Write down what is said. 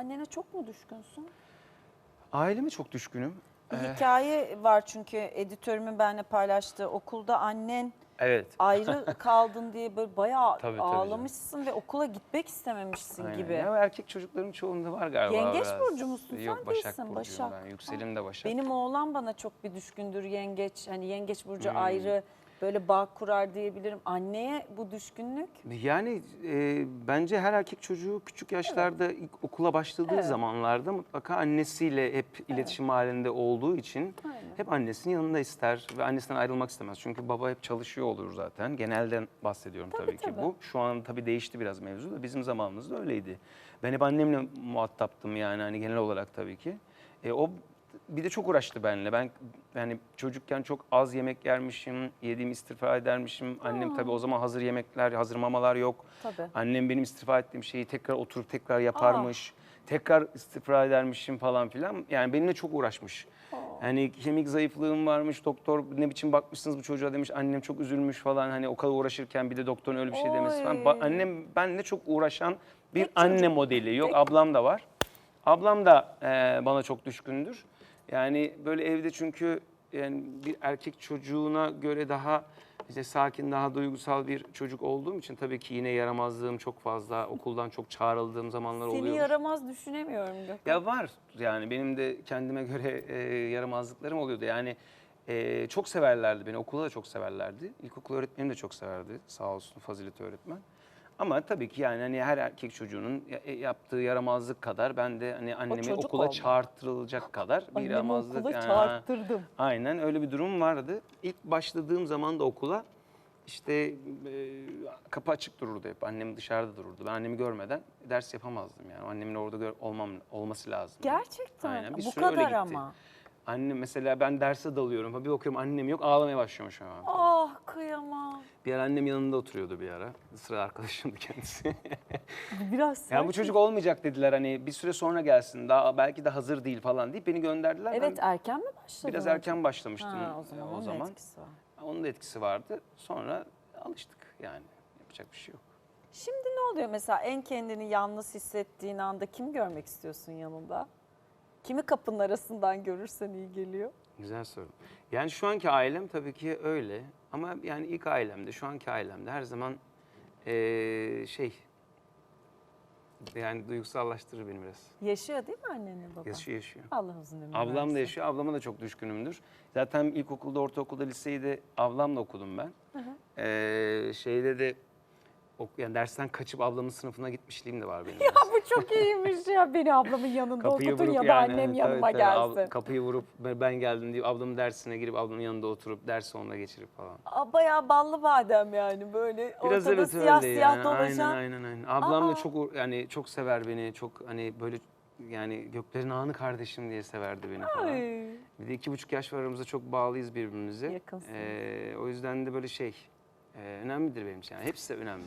Annene çok mu düşkünsün? Aileme çok düşkünüm. Bir Ee, hikaye var çünkü editörümün benimle paylaştığı. Okulda annen Evet. ayrı kaldın diye böyle bayağı Tabii, tabii ağlamışsın ve okula gitmek istememişsin Aynen. gibi. Ya erkek çocukların çoğunda var galiba Yengeç biraz. burcu musun? Sen Yok Başak değilsin, burcuyum Başak. ben. Yükselenim de Başak. Benim oğlan bana çok bir düşkündür yengeç. Hani yengeç burcu Hmm. ayrı böyle bağ kurar diyebilirim. Anneye bu düşkünlük Yani e, bence her erkek çocuğu küçük yaşlarda ilk okula başladığı Evet. zamanlarda mutlaka annesiyle hep iletişim halinde olduğu için Aynen. hep annesinin yanında ister ve annesinden ayrılmak istemez. Çünkü baba hep çalışıyor olur zaten. Genelden bahsediyorum tabii, Tabii, ki tabii. bu. Şu an tabii değişti biraz mevzu da bizim zamanımızda öyleydi. Ben hep annemle muhataptım yani hani genel olarak tabii ki. E, o bir de çok uğraştı benimle. Ben yani çocukken çok az yemek yermişim, yediğimi istirfa edermişim. Annem tabii o zaman hazır yemekler, hazır mamalar yok. tabii. Annem benim istirfa ettiğim şeyi tekrar oturup tekrar yaparmış. Tekrar istirfa edermişim falan filan. Yani benimle çok uğraşmış. Hani kemik zayıflığım varmış. Doktor ne biçim bakmışsınız bu çocuğa demiş. Annem çok üzülmüş falan. Hani o kadar uğraşırken bir de doktorun öyle bir şey demesi falan. Ba- annem benimle çok uğraşan bir anne modeli. Yok ablam da var. Ablam da e, bana çok düşkündür. Yani böyle evde çünkü yani bir erkek çocuğuna göre daha işte sakin, daha duygusal bir çocuk olduğum için tabii ki yine yaramazlığım çok fazla. Okuldan çok çağrıldığım zamanlar Seni oluyor. yaramaz düşünemiyorum Gökhan. Ya var yani benim de kendime göre e, yaramazlıklarım oluyordu. Yani e, çok severlerdi beni. Okulda da çok severlerdi. İlkokul öğretmenim de çok severdi. Sağ olsun Fazilet öğretmen. Ama tabii ki yani hani her erkek çocuğunun ya- e, yaptığı yaramazlık kadar ben de hani annemi çocuk okula olma. çağırtılacak kadar bir Annemi yaramazlık. okula yani- çağırttırdım. Aynen öyle bir durum vardı. İlk başladığım zaman da okula işte e, kapı açık dururdu hep. Annem dışarıda dururdu. Ben annemi görmeden ders yapamazdım yani. Annemin orada gör, olmam olması lazım. Gerçekten bu kadar ama. Annem mesela ben derse dalıyorum. Bir bakıyorum annem yok ağlamaya başlıyormuş hemen. Ah kıyamam. Bir ara annem yanında oturuyordu bir ara. Sıra arkadaşımdı kendisi. Biraz ya bu çocuk olmayacak dediler hani bir süre sonra gelsin. Daha belki de hazır değil falan deyip beni gönderdiler. Evet Ben erken mi başladın? biraz erken başlamıştım Ha, o zaman, o onun zaman. etkisi var. Onun da etkisi vardı. Sonra alıştık yani. Yapacak bir şey yok. Şimdi ne oluyor mesela en kendini yalnız hissettiğin anda kimi görmek istiyorsun yanında? Kimi kapının arasından görürsen iyi geliyor? Güzel soru. Yani şu anki ailem tabii ki öyle. Ama yani ilk ailemde, şu anki ailemde her zaman eee, şey... Yani duygusallaştırır beni biraz. Yaşıyor değil mi annenle baban? Yaşıyor, yaşıyor. Allah uzun ömür Ablam versin. da yaşıyor. Ablama da çok düşkünümdür. Zaten ilkokulda, ortaokulda, liseyi de ablamla okudum ben. hı. Eee, şeyde de yani dersten kaçıp ablamın sınıfına gitmişliğim de var benim. Ya bu çok iyiymiş ya. Beni ablamın yanında okutun ya da annem evet, yanıma tabii, tabii, ab- gelsin. kapıyı vurup ben geldim diye ablamın dersine girip ablamın yanında oturup dersi onunla geçirip falan. Aa, bayağı ballı badem yani böyle Biraz ortada evet siyah öyle siyah ya. dolaşan. Aynen aynen aynen. Ablam Aa. da çok yani çok sever beni. Çok hani böyle yani göklerin anı kardeşim diye severdi beni falan. Ay. Bir de iki buçuk yaş var aramızda çok bağlıyız birbirimize. Yakınsınız. Ee, o yüzden de böyle şey e, önemlidir benim için. Yani hepsi de önemli.